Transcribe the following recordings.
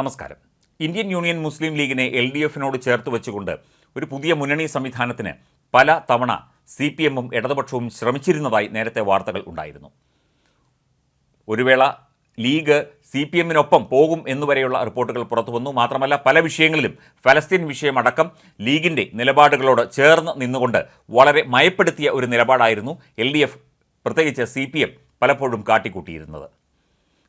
നമസ്കാരം. ഇന്ത്യൻ യൂണിയൻ മുസ്ലിം ലീഗിനെ L D എഫിനോട് ചേർത്ത് വെച്ചുകൊണ്ട് ഒരു പുതിയ മുന്നണി സംവിധാനത്തിന് പല തവണ സി പി എമ്മും ഇടതുപക്ഷവും ശ്രമിച്ചിരുന്നതായി നേരത്തെ വാർത്തകൾ ഉണ്ടായിരുന്നു. ഒരു വേള ലീഗ് സി പി എമ്മിനൊപ്പം പോകും എന്നുവരെയുള്ള റിപ്പോർട്ടുകൾ പുറത്തു വന്നു. മാത്രമല്ല പല വിഷയങ്ങളിലും ഫലസ്തീൻ വിഷയമടക്കം ലീഗിന്റെ നിലപാടുകളോട് ചേർന്ന് നിന്നുകൊണ്ട് വളരെ മയപ്പെടുത്തിയ ഒരു നിലപാടായിരുന്നു എൽ ഡി എഫ് പ്രത്യേകിച്ച് സി പി എം പലപ്പോഴും കാട്ടിക്കൂട്ടിയിരുന്നത്.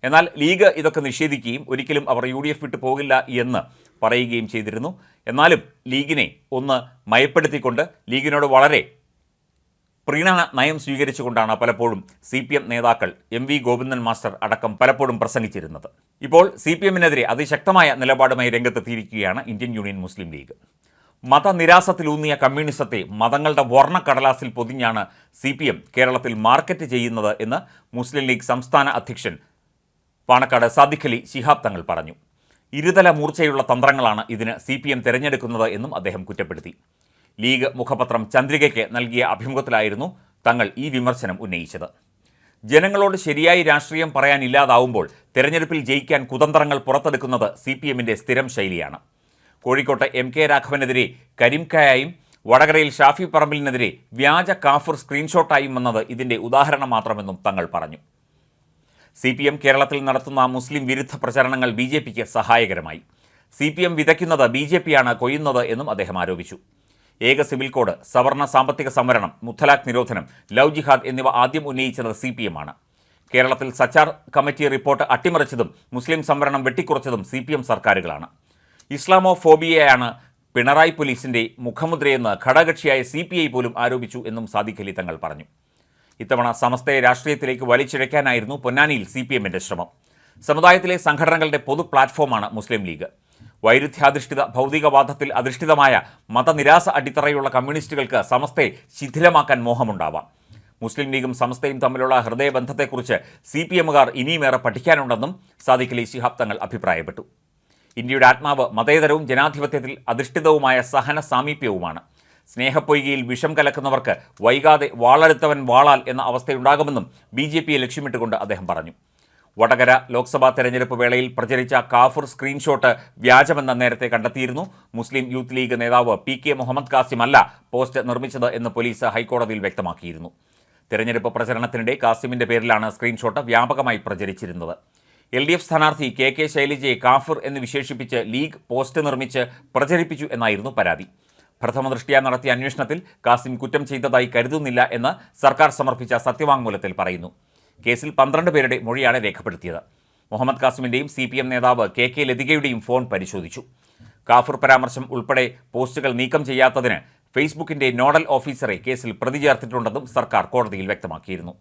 എന്നാൽ ലീഗ് ഇതൊക്കെ നിഷേധിക്കുകയും ഒരിക്കലും അവർ യു ഡി എഫ് വിട്ടു പോകില്ല എന്ന് പറയുകയും ചെയ്തിരുന്നു. എന്നാലും ലീഗിനെ ഒന്ന് മയപ്പെടുത്തിക്കൊണ്ട് ലീഗിനോട് വളരെ പ്രീണന നയം സ്വീകരിച്ചുകൊണ്ടാണ് പലപ്പോഴും സി പി എം നേതാക്കൾ എം വി ഗോവിന്ദൻ മാസ്റ്റർ അടക്കം പലപ്പോഴും പ്രസംഗിച്ചിരുന്നത്. ഇപ്പോൾ സി പി എമ്മിനെതിരെ അതിശക്തമായ നിലപാടുമായി രംഗത്തെത്തിയിരിക്കുകയാണ് ഇന്ത്യൻ യൂണിയൻ മുസ്ലിം ലീഗ്. മതനിരാസത്തിലൂന്നിയ കമ്മ്യൂണിസത്തെ മതങ്ങളുടെ വർണക്കടലാസിൽ പൊതിഞ്ഞാണ് സി പി എം കേരളത്തിൽ മാർക്കറ്റ് ചെയ്യുന്നത് എന്ന് മുസ്ലിം ലീഗ് സംസ്ഥാന അധ്യക്ഷൻ പാണക്കാട് സാദിഖലി ശിഹാബ് തങ്ങൾ പറഞ്ഞു. ഇരുതല മൂർച്ചയുള്ള തന്ത്രങ്ങളാണ് ഇതിന് സി പി എം തിരഞ്ഞെടുക്കുന്നത് എന്നും അദ്ദേഹം കുറ്റപ്പെടുത്തി. ലീഗ് മുഖപത്രം ചന്ദ്രികയ്ക്ക് നൽകിയ അഭിമുഖത്തിലായിരുന്നു തങ്ങൾ ഈ വിമർശനം ഉന്നയിച്ചത്. ജനങ്ങളോട് ശരിയായി രാഷ്ട്രീയം പറയാനില്ലാതാവുമ്പോൾ തെരഞ്ഞെടുപ്പിൽ ജയിക്കാൻ കുതന്ത്രങ്ങൾ പുറത്തെടുക്കുന്നത് സി പി എമ്മിന്റെ സ്ഥിരം ശൈലിയാണ്. കോഴിക്കോട്ട് എം കെ രാഘവനെതിരെ കരിംഖായും വടകരയിൽ ഷാഫി പറമ്പിലിനെതിരെ വ്യാജ കാഫർ സ്ക്രീൻഷോട്ടായും വന്നത് ഇതിന്റെ ഉദാഹരണം മാത്രമെന്നും തങ്ങൾ പറഞ്ഞു. സി പി എം കേരളത്തിൽ നടത്തുന്ന മുസ്ലിം വിരുദ്ധ പ്രചരണങ്ങൾ ബി ജെ പിക്ക് സഹായകരമായി. സി പി എം വിതയ്ക്കുന്നത് ബി ജെ പിയാണ് കൊയ്യുന്നത് എന്നും അദ്ദേഹം ആരോപിച്ചു. ഏക സിവിൽ കോഡ് സവർണ സാമ്പത്തിക സംവരണം മുത്തലാഖ് നിരോധനം ലവ് ജിഹാദ് എന്നിവ ആദ്യം ഉന്നയിച്ചത് സി പി എമ്മാണ് കേരളത്തിൽ സച്ചാർ കമ്മിറ്റി റിപ്പോർട്ട് അട്ടിമറിച്ചതും മുസ്ലിം സംവരണം വെട്ടിക്കുറച്ചതും സി പി എം സർക്കാരുകളാണ്. ഇസ്ലാമോ ഫോബിയയാണ് പിണറായി പോലീസിന്റെ മുഖമുദ്രയെന്ന് ഘടകക്ഷിയായ സി പി ഐ പോലും ആരോപിച്ചു എന്നും സാദിഖലി തങ്ങൾ പറഞ്ഞു. ഇത്തവണ സമസ്തയെ രാഷ്ട്രീയത്തിലേക്ക് വലിച്ചിഴയ്ക്കാനായിരുന്നു പൊന്നാനിയിൽ സി പി എമ്മിന്റെ ശ്രമം. സമുദായത്തിലെ സംഘടനകളുടെ പൊതു പ്ലാറ്റ്ഫോമാണ് മുസ്ലിം ലീഗ്. വൈരുദ്ധ്യാധിഷ്ഠിത ഭൗതികവാദത്തിൽ അധിഷ്ഠിതമായ മതനിരാസ അടിത്തറയുള്ള കമ്മ്യൂണിസ്റ്റുകൾക്ക് സമസ്തയെ ശിഥിലമാക്കാൻ മോഹമുണ്ടാവാം. മുസ്ലിം ലീഗും സമസ്തയും തമ്മിലുള്ള ഹൃദയബന്ധത്തെക്കുറിച്ച് സി പി എമ്മുകാർ ഇനിയുമേറെ പഠിക്കാനുണ്ടെന്നും സാദിഖ് അലി ശിഹാബ് തങ്ങൾ അഭിപ്രായപ്പെട്ടു. ഇന്ത്യയുടെ ആത്മാവ് മതേതരവും ജനാധിപത്യത്തിൽ അധിഷ്ഠിതവുമായ സഹന സാമീപ്യവുമാണ് സ്നേഹപ്പൊയ്കയിൽ വിഷം കലക്കുന്നവർക്ക് വൈകാതെ വാളെടുത്തവൻ വാളാൽ എന്ന അവസ്ഥയുണ്ടാകുമെന്നും ബി ജെ പിയെ ലക്ഷ്യമിട്ടുകൊണ്ട് അദ്ദേഹം പറഞ്ഞു. വടകര ലോക്സഭാ തെരഞ്ഞെടുപ്പ് വേളയിൽ പ്രചരിച്ച കാഫൂർ സ്ക്രീൻഷോട്ട് വ്യാജമെന്ന നേരത്തെ കണ്ടെത്തിയിരുന്നു. മുസ്ലിം യൂത്ത് ലീഗ് നേതാവ് പി കെ മുഹമ്മദ് കാസിം അല്ല പോസ്റ്റ് നിർമ്മിച്ചത് എന്ന് പോലീസ് ഹൈക്കോടതിയിൽ വ്യക്തമാക്കിയിരുന്നു. തെരഞ്ഞെടുപ്പ് പ്രചരണത്തിനിടെ കാസിമിന്റെ പേരിലാണ് സ്ക്രീൻഷോട്ട് വ്യാപകമായി പ്രചരിച്ചിരുന്നത്. എൽ ഡി എഫ് സ്ഥാനാർത്ഥി കെ കെ ശൈലജയെ കാഫിർ എന്ന് വിശേഷിപ്പിച്ച് ലീഗ് പോസ്റ്റ് നിർമ്മിച്ച് പ്രചരിപ്പിച്ചു എന്നായിരുന്നു പരാതി. പ്രഥമ ദൃഷ്ടിയ നടത്തിയ അന്വേഷണത്തിൽ കാസിം കുറ്റം ചെയ്തതായി കരുതുന്നില്ല എന്ന് സർക്കാർ സമർപ്പിച്ച സത്യവാങ്മൂലത്തിൽ പറയുന്നു. കേസിൽ പന്ത്രണ്ട് പേരുടെ മൊഴിയാണ് രേഖപ്പെടുത്തിയത്. മുഹമ്മദ് കാസിമിന്റെയും സി പി എം നേതാവ് കെ കെ ലതികയുടെയും ഫോൺ പരിശോധിച്ചു. കാഫിർ പരാമർശം ഉൾപ്പെടെ പോസ്റ്റുകൾ നീക്കം ചെയ്യാത്തതിന് ഫേസ്ബുക്കിന്റെ നോഡൽ ഓഫീസറെ കേസിൽ പ്രതി ചേർത്തിട്ടുണ്ടെന്നും സർക്കാർ കോടതിയിൽ വ്യക്തമാക്കിയിരുന്നു.